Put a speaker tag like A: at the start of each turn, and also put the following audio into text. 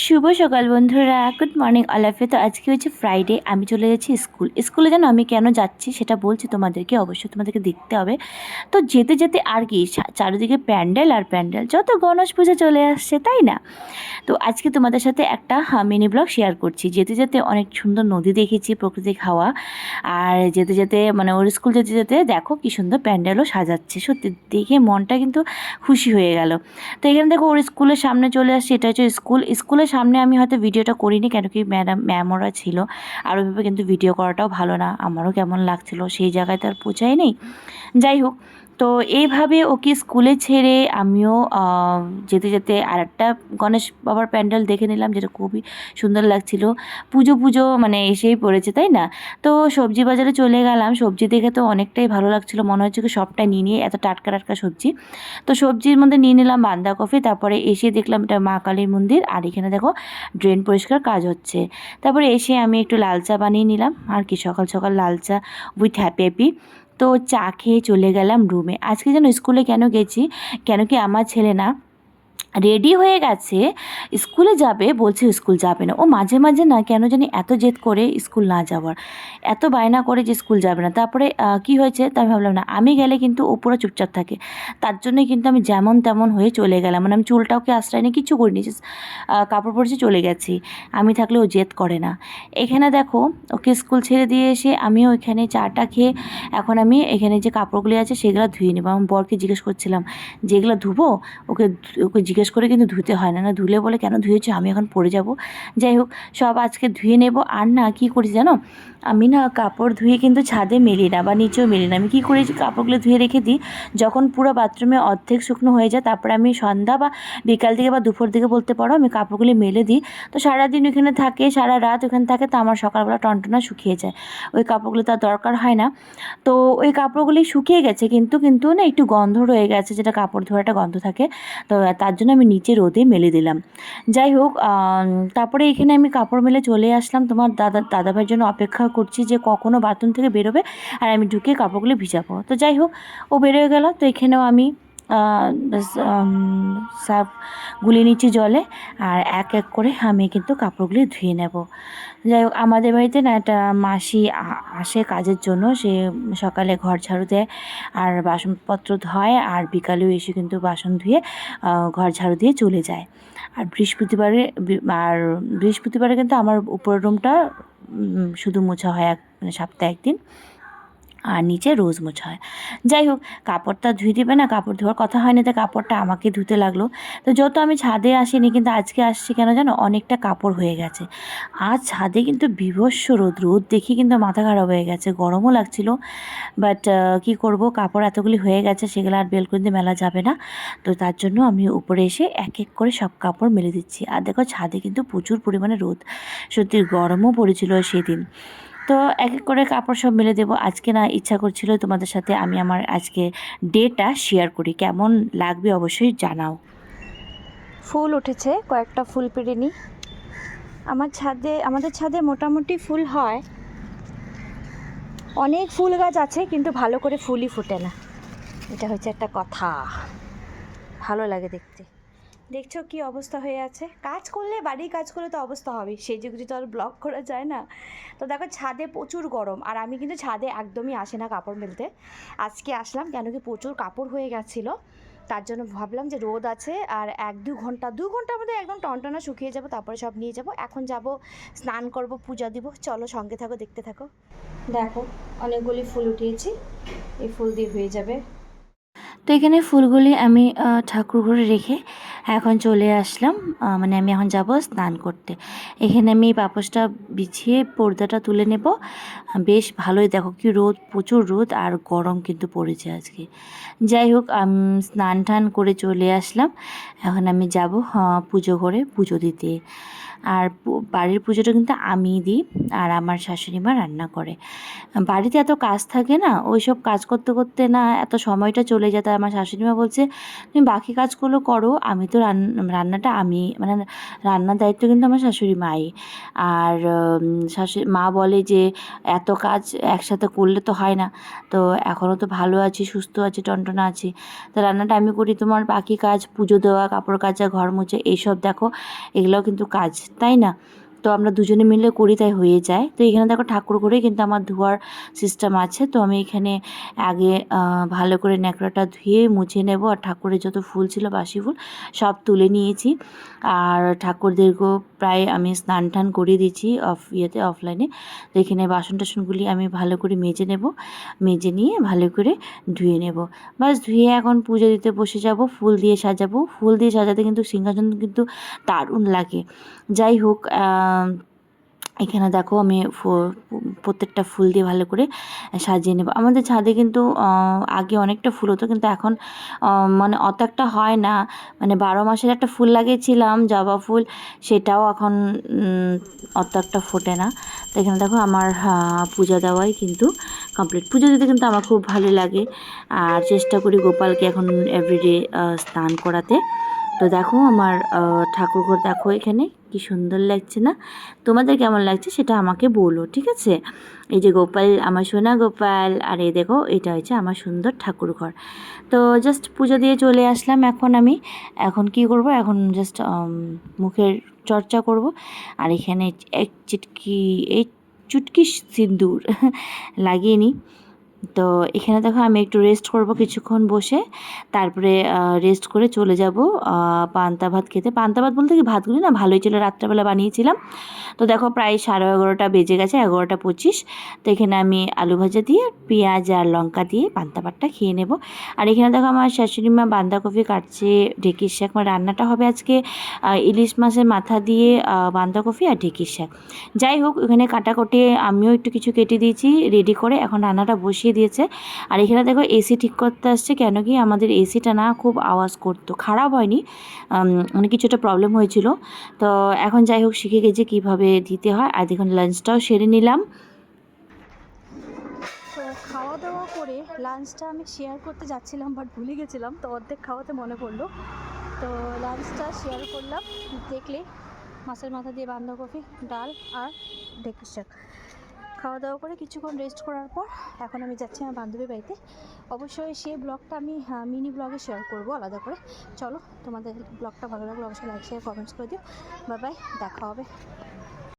A: শুভ সকাল বন্ধুরা। Good morning অলাফে তো আজকে হচ্ছে ফ্রাইডে আমি চলে যাচ্ছি স্কুল। স্কুলে যেন আমি কেন যাচ্ছি সেটা বলছি তোমাদেরকে, অবশ্যই তোমাদেরকে দেখতে হবে। তো যেতে যেতে আর কি চারিদিকে প্যান্ডেল আর প্যান্ডেল, যত গণেশ পুজো চলে আসছে, তাই না? তো আজকে তোমাদের সাথে একটা মিনি ব্লগ শেয়ার করছি। যেতে যেতে অনেক সুন্দর নদী দেখেছি প্রকৃতিক হাওয়া। আর যেতে যেতে মানে ওর স্কুল যেতে যেতে দেখো কি সুন্দর প্যান্ডেলও সাজাচ্ছে। সত্যি, দেখে মনটা কিন্তু খুশি হয়ে গেল। তো এখানে দেখো ওর স্কুলের সামনে চলে আসছে, এটা হচ্ছে স্কুল স্কুলের সামনে আমি হয়তো ভিডিওটা করিনি, কেন কি ম্যাডাম, ম্যামরা ছিল। আর ওইভাবে কিন্তু ভিডিও করাটাও ভালো না। আমারও কেমন লাগছিল, সেই জায়গায় তো আর পৌঁছাই নেই যাই হোক তো এইভাবে ওকে স্কুলে ছেড়ে আমিও যেতে যেতে আর একটা গণেশ বাবার প্যান্ডেল দেখে নিলাম, যেটা খুবই সুন্দর লাগছিল। পুজো পুজো মানে এসেই পড়েছে, তাই না? তো সবজি বাজারে চলে গেলাম। সবজি দেখে তো অনেকটাই ভালো লাগছিল। মনে হচ্ছে কি সবটাই নিয়ে নিয়ে এত টাটকা টাটকা সবজি। তো সবজির মধ্যে নিয়ে নিলাম বাঁধাকপি, তারপরে এসে দেখলাম এটা মা কালীর মন্দির। আর এখানে দেখো ড্রেন পরিষ্কার কাজ হচ্ছে। তারপরে এসে আমি একটু লাল চা বানিয়ে নিলাম। আর কি সকাল সকাল লাল চা উইথ হ্যাপি হ্যাপি। তো চা খেয়ে চলে গেলাম রুমে আজকে যেন স্কুলে কেন গেছি? কেন কি আমার ছেলে না রেডি হয়ে গেছে, স্কুলে যাবে, বলছে স্কুল যাবে না। ও মাঝে মাঝে না কেন জানি এত জেদ করে স্কুল না যাওয়ার। এত বায়না করে যে স্কুল যাবে না। তারপরে কি হয়েছে তা আমি ভাবলাম না। আমি গেলে কিন্তু ও পুরো চুপচাপ থাকে। তার জন্যই কিন্তু আমি যেমন তেমন হয়ে চলে গেলাম। মানে আমি চুলটা ওকে আশ্রয় নিয়ে কিছু করিনি কাপড় পরেছি, চলে গেছি। আমি থাকলে ও জেদ করে না। এখানে দেখো, ওকে স্কুল ছেড়ে দিয়ে এসে আমিও ওইখানে চাটা খেয়ে এখন আমি এখানে যে কাপড়গুলি আছে সেগুলো ধুয়ে নেব। আমার বরকে জিজ্ঞেস করছিলাম যেগুলো ধুবো? ওকে ওকে জিজ্ঞেস করে কিন্তু ধুতে হয় না। না ধুলে বলে কেন ধুয়েছো? আমি এখন পরে যাব। যাই হোক, সব আজকে ধুয়ে নেব। আর না, কি করি জানো? আমি না কাপড় ধুয়ে কিন্তু ছাদে মেলি না বা নিচেও মেলি না। আমি কী করি কাপড়গুলো ধুয়ে রেখে দিই। যখন পুরো বাথরুমে অর্ধেক শুকনো হয়ে যায়, তারপরে আমি সন্ধ্যা বা বিকাল দিকে বা দুপুর দিকে বলতে পারো, আমি কাপড়গুলি মেলে দিই। তো সারাদিন ওখানে থাকে, সারা রাত ওখানে থাকে, তো আমার সকালবেলা টনটনা শুকিয়ে যায়। ওই কাপড়গুলো তার দরকার হয় না। তো ওই কাপড়গুলি শুকিয়ে গেছে, কিন্তু কিন্তু না একটু গন্ধ রয়ে গেছে, যেটা কাপড় ধোয়াটা গন্ধ থাকে। তো তার জন্য আমি নিচে রোদে মেলে দিলাম। যাই হোক তারপরে এখানে আমি কাপড় মেলে চলে আসলাম। তোমার দাদা, দাদাভাইয়ের জন্য অপেক্ষা করছি যে কখনও বাথরুম থেকে বেরোবে আর আমি ঢুকে কাপড়গুলো ভিজাবো। তো যাই হোক, ও বেরোয় গেল। তো এখানেও আমি সার্ফ গুলিয়ে নিচ্ছি জলে আর এক এক করে আমি কিন্তু কাপড়গুলি ধুয়ে নেব। যাই হোক, আমাদের বাড়িতে না একটা মাসি আসে কাজের জন্য। সে সকালে ঘর ঝাড়ু দেয় আর বাসনপত্র ধোয় আর বিকালেও এসে কিন্তু বাসন ধুয়ে ঘর ঝাড়ু দিয়ে চলে যায়। আর বৃহস্পতিবারে আর বৃহস্পতিবারে কিন্তু আমার উপরের রুমটা শুধু মোছা হয় এক মানে সপ্তাহে একদিন। আর নিচে রোজ মোছা হয়। যাই হোক, কাপড়টা ধুয়ে দেবে না, কাপড় ধোয়ার কথা হয়নি তো কাপড়টা আমাকে ধুতে লাগল। তো যত আমি ছাদে আসিনি, কিন্তু আজকে আসছি কেন জানো? অনেকটা কাপড় হয়ে গেছে। আজ ছাদে কিন্তু বিভৎস রোদ রোদ দেখি কিন্তু মাথা খারাপ হয়ে গেছে, গরমও লাগছিল। বাট কি করব? কাপড় এতগুলি হয়ে গেছে, সেগুলো আর বেলকুনিতে মেলা যাবে না। তো তার জন্য আমি উপরে এসে এক এক করে সব কাপড় মেলে দিচ্ছি। আর দেখো, ছাদে কিন্তু প্রচুর পরিমাণে রোদ। সত্যি গরমও পড়েছিল সেদিন। তো এক এক করে কাপড় সব মেলে দেবো। আজকে না ইচ্ছা করছিল তোমাদের সাথে আমি আমার আজকে ডেটা শেয়ার করি। কেমন লাগবে অবশ্যই জানাও।
B: ফুল উঠেছে, কয়েকটা ফুল পেরে নিই আমার ছাদে, আমাদের ছাদে মোটামুটি ফুল হয়। অনেক ফুল গাছ আছে, কিন্তু ভালো করে ফুলই ফোটে না। এটা হচ্ছে একটা কথা। ভালো লাগে দেখতে। দেখছ কি অবস্থা হয়ে আছে? কাজ করলে বাড়ির কাজ করলে তো অবস্থা হবে। সেই যুগে তো আর ব্লক করা যায় না। তো দেখো, ছাদে প্রচুর গরম। আর আমি কিন্তু ছাদে একদমই আসে না কাপড় মেলতে। আজকে আসলাম কেন কি প্রচুর কাপড় হয়ে গেছিল। তার জন্য ভাবলাম যে রোদ আছে আর এক দু ঘণ্টা, দু ঘণ্টার মধ্যে একদম টনটনা শুকিয়ে যাব, তারপরে সব নিয়ে যাব। এখন যাব, স্নান করব, পূজা দিব। চলো সঙ্গে থাকো, দেখতে থাকো। দেখো, অনেকগুলি ফুল উঠিয়েছি। এই ফুল দিয়ে হয়ে যাবে।
A: তো এখানে ফুলগুলি আমি ঠাকুর ঘরে রেখে এখন চলে আসলাম মানে আমি এখন যাব স্নান করতে। এখানে আমি এই পাপোশটা বিছিয়ে পর্দাটা তুলে নেব। বেশ ভালোই, দেখো কি রোদ, প্রচুর রোদ আর গরম কিন্তু পড়েছে আজকে। যাই হোক, আমি স্নান টান করে চলে আসলাম। এখন আমি যাব পুজো করে পুজো দিতে। আর বাড়ির পুজোটা কিন্তু আমিই দিই আর আমার শাশুড়ি মা রান্না করে। বাড়িতে এত কাজ থাকে না ওই সব কাজ করতে করতে না এত সময়টা চলে যায়। তাই আমার শাশুড়ি মা বলছে, তুমি বাকি কাজগুলো করো, আমি তো রান- রান্নাটা আমি মানে রান্নার দায়িত্ব কিন্তু আমার শাশুড়ি মাই। আর শাশুড়ি, মা বলে যে, এত কাজ একসাথে করলে তো হয় না। তো এখনও তো ভালো আছি, সুস্থ আছি, টনটনা আছি। তো রান্নাটা আমি করি, তোমার বাকি কাজ, পুজো দেওয়া, কাপড় কাচা, ঘর মুছে, এইসব দেখো, এগুলোও কিন্তু কাজ তাই না? তো আমরা দুজনে মিলে করি, তাই হয়ে যায়। তো এখানে দেখো ঠাকুর করে কিন্তু আমার ধোয়ার সিস্টেম আছে। তো আমি এখানে আগে ভালো করে ন্যাকড়াটা ধুয়ে মুছে নেব। আর ঠাকুরের যত ফুল ছিল, বাসি ফুল, সব তুলে নিয়েছি। আর ঠাকুরদেরকেও প্রায় আমি স্নান টান করিয়ে দিয়েছি অফ, ইয়েতে অফলাইনে তো এখানে বাসন টাসনগুলি আমি ভালো করে মেজে নেব। মেজে নিয়ে ভালো করে ধুয়ে নেব। বাস ধুয়ে এখন পুজো দিতে বসে যাব, ফুল দিয়ে সাজাবো। ফুল দিয়ে সাজাতে কিন্তু সিংহাসন কিন্তু দারুণ লাগে। যাই হোক এখানে দেখো আমি প্রত্যেকটা ফুল দিয়ে ভালো করে সাজিয়ে নেব। আমাদের ছাদে কিন্তু আগে অনেকটা ফুল হতো, কিন্তু এখন মানে অত একটা হয় না। মানে বারো মাসের একটা ফুল লাগিয়েছিলাম, জবা ফুল, সেটাও এখন অত একটা ফোটে না। তো এখানে দেখো আমার পূজা দেওয়াই কিন্তু কমপ্লিট পুজো দিতে কিন্তু আমার খুব ভালো লাগে। আর চেষ্টা করি গোপালকে এখন এভরিডে স্নান করাতে। তো দেখো আমার ঠাকুর ঘর দেখো এখানে, কি সুন্দর লাগছে না? তোমাদের কেমন লাগছে সেটা আমাকে বলো, ঠিক আছে? এই যে গোপাল, আমার সোনা গোপাল, আর এই দেখো, এটা হচ্ছে আমার সুন্দর ঠাকুর ঘর তো জাস্ট পুজো দিয়ে চলে আসলাম এখন আমি। এখন কি করব? এখন জাস্ট মুখের চর্চা করব। আর এখানে এক চিটকি এই চুটকি সিন্দুর লাগিয়ে নিই। তো এখানে দেখো আমি একটু রেস্ট করব কিছুক্ষণ বসে। তারপরে রেস্ট করে চলে যাব পান্তা ভাত খেতে। পান্তা ভাত বলতে কি ভাতগুলি না ভালোই ছিল রাত্রেবেলা বানিয়েছিলাম। তো দেখো প্রায় সাড়ে এগারোটা বেজে গেছে এগারোটা পঁচিশ। তো এখানে আমি আলু ভাজা দিয়ে পেঁয়াজ আর লঙ্কা দিয়ে পান্তা ভাতটা খেয়ে নেব। আর এখানে দেখো আমার শাশুড়ি মা বাঁধাকপি কাটছে ঢেঁকির শাক। মানে রান্নাটা হবে আজকে ইলিশ মাছের মাথা দিয়ে আহ, বাঁধাকপি আর ঢেঁকির শাক। যাই হোক ওখানে কাটাকুটি আমিও একটু কিছু কেটে দিয়েছি রেডি করে। এখন রান্নাটা বসিয়ে দিয়েছে। আর এখানে দেখো এসি ঠিক করতে আসছে কেন কি আমাদের এসিটা না খুব আওয়াজ করতো, খারাপ হয়নি। মানে কিছুটা প্রবলেম হয়েছিল। তো এখন যাই হোক শিখে গেছি কীভাবে দিতে হয়। আর দেখুন লাঞ্চটাও সেরে নিলাম।
B: তো খাওয়া দাওয়া করে লাঞ্চটা আমি শেয়ার করতে যাচ্ছিলাম বাট ভুলে গেছিলাম। তো অর্ধেক খাওয়াতে মনে পড়ল। তো লাঞ্চটা শেয়ার করলাম। দেখলে মাছের মাথা দিয়ে বাঁধাকপি, ডাল আর ঢেঁকির শাক খাওয়া দাওয়া করে কিছুক্ষণ রেস্ট করার পর এখন আমি যাচ্ছি আমার বান্ধবীর বাড়িতে। অবশ্যই সেই ব্লগটা আমি মিনি ব্লগে শেয়ার করব আলাদা করে। চলো তোমাদের ব্লগটা ভালো লাগলে অবশ্যই লাইক শেয়ার কমেন্টস করে দিও। বাই বাই দেখা হবে।